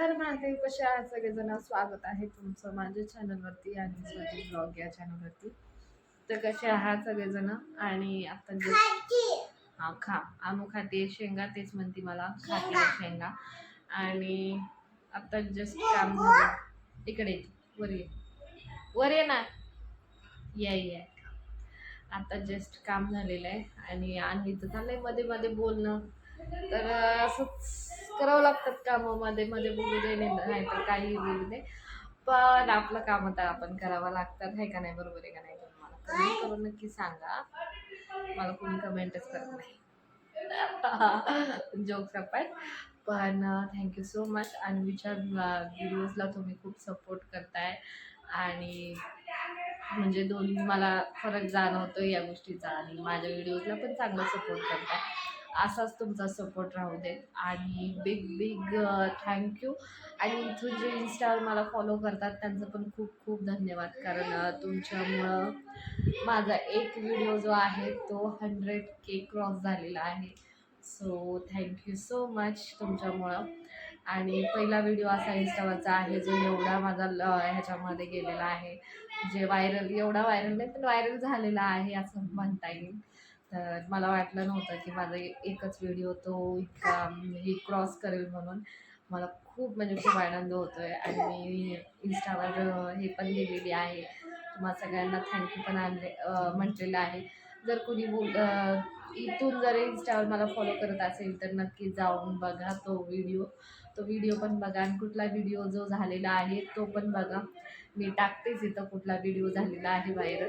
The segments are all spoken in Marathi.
हर महादेव कशा आहात सगळेजण स्वागत आहे तुमचं माझ्या चॅनलवरती आणि स्वाती ब्लॉग या चॅनलवरती तर कसे आहात सगळेजण? आणि आता जस्ट हा खा. आमू खाते शेंगा तेच म्हणते मला. खाते शेंगा. आणि आता जस्ट काम झालं. इकडे वर ये. वर ये ना. या या. आता जस्ट काम झालेलं आहे. आणि आणलीचं चाललंयमध्ये मध्ये बोलणं. तर असंच करावं लागतात कामं. मध्ये मध्ये बोलू दे नाही तर काही बोलू दे. पण आपलं काम आता आपण करावं लागतात आहे का नाही? बरोबर आहे का नाही? मला कमेंट करून नक्की सांगा. मला कोणी कमेंटच करत नाही. जोक्स आपण पण थँक्यू सो मच आणि विचार व्हिडिओजला तुम्ही खूप सपोर्ट करताय. आणि म्हणजे दोन मला फरक जाणवतो या गोष्टीचा. आणि माझ्या व्हिडिओजला पण चांगला सपोर्ट करताय. असाच तुमचा सपोर्ट राहू दे. आणि बिग बिग थँक्यू आणि इथून जे इन्स्टावर मला फॉलो करतात त्यांचं पण खूप खूप धन्यवाद. कारण तुमच्यामुळं माझा एक व्हिडिओ जो आहे तो हंड्रेड के क्रॉस झालेला आहे. So thank you so much तुमच्यामुळं. आणि पहिला व्हिडिओ असा इन्स्टावरचा आहे जो एवढा माझा ह्याच्यामध्ये गेलेला आहे. जे व्हायरल एवढा व्हायरल नाही पण व्हायरल झालेला आहे असं म्हणता येईल. तर मला वाटलं नव्हतं की माझा एकच व्हिडिओ तो इतका म्हणजे हे क्रॉस करेल म्हणून. मला खूप म्हणजे खूप आनंद होतो आहे आणि मी इन्स्टावर हे पण लिहिलेली आहे. तुम्हाला सगळ्यांना थँक्यू पण आणले म्हटलेलं आहे. जर कोणी बोल इथून जर इन्स्टावर मला फॉलो करत असेल तर नक्की जाऊन बघा तो व्हिडिओ तो व्हिडिओ पण बघा. आणि कुठला व्हिडिओ जो झालेला आहे तो पण बघा. मी टाकतेच इथं कुठला व्हिडिओ झालेला आहे व्हायरल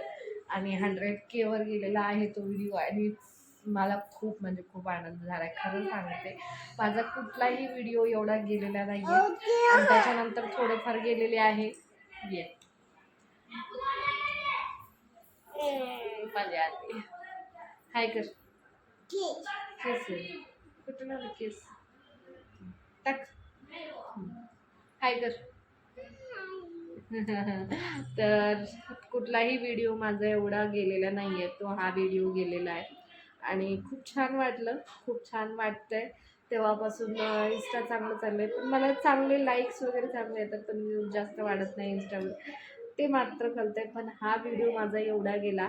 आणि हंड्रेड केवर गेलेला आहे तो व्हिडिओ आणि मला खूप म्हणजे खूप आनंद झाला आहे खरं सांगते माझा कुठलाही व्हिडिओ एवढा गेलेला नाही आहे आणि त्याच्यानंतर थोडेफार गेलेले आहे. ये. हम्म, माझी आली हाय कर केस. कुठून आलं केस टाक. हाय कर तर कुठलाही व्हिडिओ माझा एवढा गेलेला नाही आहे तो हा व्हिडिओ गेलेला आहे. आणि खूप छान वाटलं. खूप छान वाटतं आहे तेव्हापासून इन्स्टा चांगलं चाललं आहे पण मला चांगले लाईक्स वगैरे चांगले येतात पण व्ह्यूज जास्त वाढत नाही इंस्टावर ते मात्र कळतंय पण हा व्हिडिओ माझा एवढा गेला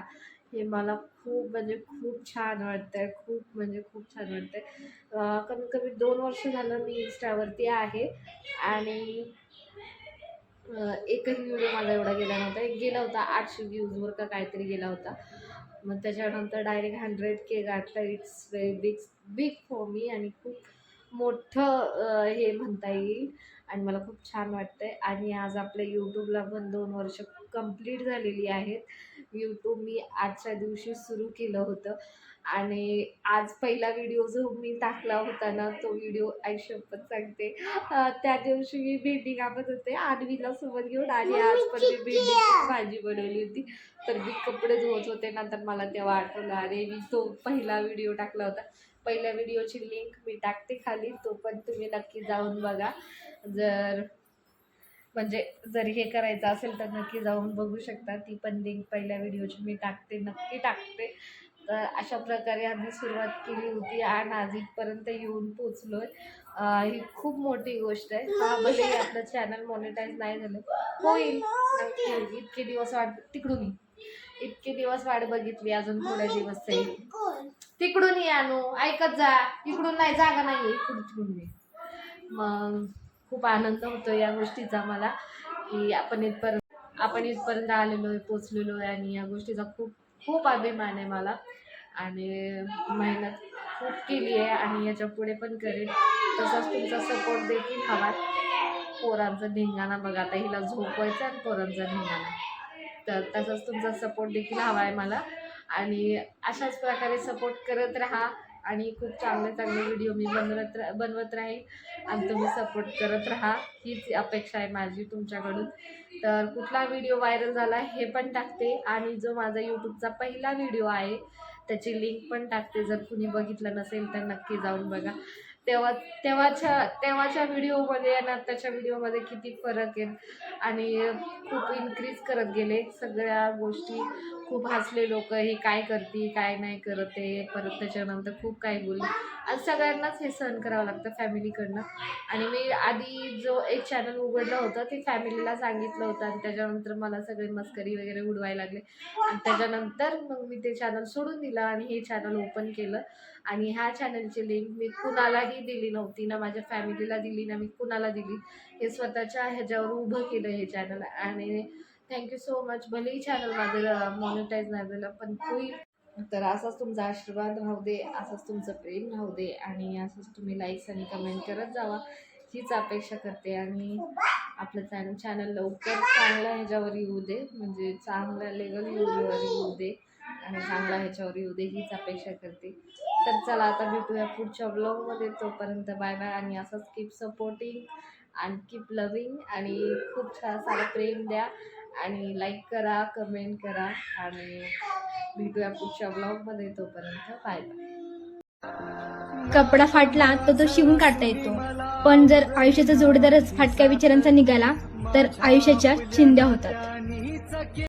हे मला खूप म्हणजे खूप छान वाटतं आहे खूप म्हणजे खूप छान वाटतं आहे कमीत कमी दोन वर्ष झालं मी इन्स्टावरती आहे. आणि एकही व्हिडिओ माझा एवढा गेला नव्हता. एक गेला होता आठशे व्ह्यूजवर का काहीतरी गेला होता. मग त्याच्यानंतर डायरेक्ट हंड्रेड के गाठलं. It's very big big for me आणि खूप मोठं हे म्हणता येईल. आणि मला खूप छान वाटतं आहे आणि आज आपल्या यूट्यूबला पण दोन वर्ष कंप्लीट झालेली आहेत. यूट्यूब मी आजच्या दिवशी सुरू केलं होतं. आणि आज पहिला व्हिडिओ जो मी टाकला होता ना तो व्हिडिओ आयुष्यपत सांगते. त्या दिवशी मी भेंडी कापत होते. आणवीला सोबत घेऊन आणि आज पण मी भेंडीची भाजी बनवली होती. तर मी कपडे धुवत होते नंतर मला तेव्हा आठवलं अरे मी तो पहिला व्हिडिओ टाकला होता. पहिल्या व्हिडिओची लिंक मी टाकते खाली तो पण तुम्ही नक्की जाऊन बघा. जर म्हणजे जर हे करायचं असेल तर नक्की जाऊन बघू शकता. ती पण लिंक पहिल्या व्हिडिओची मी टाकते नक्की टाकते. तर अशा प्रकारे आम्ही सुरुवात केली होती आणि आज इथपर्यंत येऊन पोचलो आहे ही खूप मोठी गोष्ट आहे. हा भले आपलं चॅनल मॉनिटाईज नाही झालं. होईल. नक्की इतके दिवस वाट तिकडून इतके दिवस वाट बघितली अजून थोडे दिवस जाईल तिकडून ये आणू ऐकत जा. इकडून नाही जागा नाही इकडून तिकडून मग खूप आनंद होतो या गोष्टीचा मला की आपण इथपर्यंत आपण इथपर्यंत आलेलो आहे पोचलेलो आहे आणि या गोष्टीचा खूप खूप अभिमान आहे मला. आणि मेहनत खूप केली आहे आणि याच्यापुढे पण करेन. तसाच तुमचा सपोर्ट देखील हवा. पोरांचा धिंगाणा बघा आता हिला झोपवायचा आणि पोरांचा धिंगाणा. तर तसाच तुमचा सपोर्ट देखील हवा आहे मला. आणि अशाच प्रकारे सपोर्ट करत राहा. आणि खूप चांगले चांगले व्हिडिओ मी बनवत रा बनवत राहील. आणि तुम्ही सपोर्ट करत राहा. हीच अपेक्षा आहे माझी तुमच्याकडून. तर कुठला व्हिडिओ व्हायरल झाला हे पण टाकते. आणि जो माझा यूट्यूबचा पहिला व्हिडिओ आहे त्याची लिंक पण टाकते. जर कुणी बघितलं नसेल तर नक्की जाऊन बघा. तेव्हा तेव्हाच्या तेव्हाच्या व्हिडिओमध्ये आणि आत्ताच्या व्हिडिओमध्ये किती फरक आहे. आणि खूप इन्क्रीज करत गेले. सगळ्या गोष्टी खूप हसले लोक हे काय करते काय नाही करत आहे परत त्याच्यानंतर खूप काही बोलले. आज सगळ्यांनाच हे सहन करावं लागतं फॅमिलीकडनं आणि मी आधी जो एक चॅनल उघडलं होतं ते फॅमिलीला सांगितलं होतं. आणि त्याच्यानंतर मला सगळे मस्करी वगैरे उडवायला लागले. आणि त्याच्यानंतर मग मी ते चॅनल सोडून दिलं आणि हे चॅनल ओपन केलं. आणि ह्या चॅनलची लिंक मी कुणालाही दिली नव्हती ना माझ्या फॅमिलीला दिली ना मी कुणाला दिली. हे स्वतःच्या ह्याच्यावर उभं केलं हे चॅनल आणि थँक्यू सो मच भलेही चॅनल माझं मॉनिटाईज नाही झालं पण होईल तर असाच तुमचा आशीर्वाद राहू दे असंच तुमचं प्रेम राहू दे आणि असंच तुम्ही लाईक्स आणि कमेंट करत जावा. हीच अपेक्षा करते आणि आपलं चॅनल चॅनल लवकर चांगल्या ह्याच्यावर येऊ दे म्हणजे चांगल्या लेवल वर येऊ दे. आणि चांगला ह्याच्यावर येऊ दे हीच अपेक्षा करते. तर चला आता भेटूया पुढच्या ब्लॉगमध्ये तोपर्यंत बाय बाय आणि असंच कीप सपोर्टिंग आणि कीप लविंग आणि खूप छान सारं प्रेम द्या आणि लाईक करा कमेंट करा आणि भेटूया पुढच्या ब्लॉगमध्ये तोपर्यंत बाय बाय कपडा फाटला तर तो शिवून काढता येतो. पण जर आयुष्याचा जोडीदारच फाटक्या विचारांचा निघाला तर आयुष्याच्या चिंध्या होतात.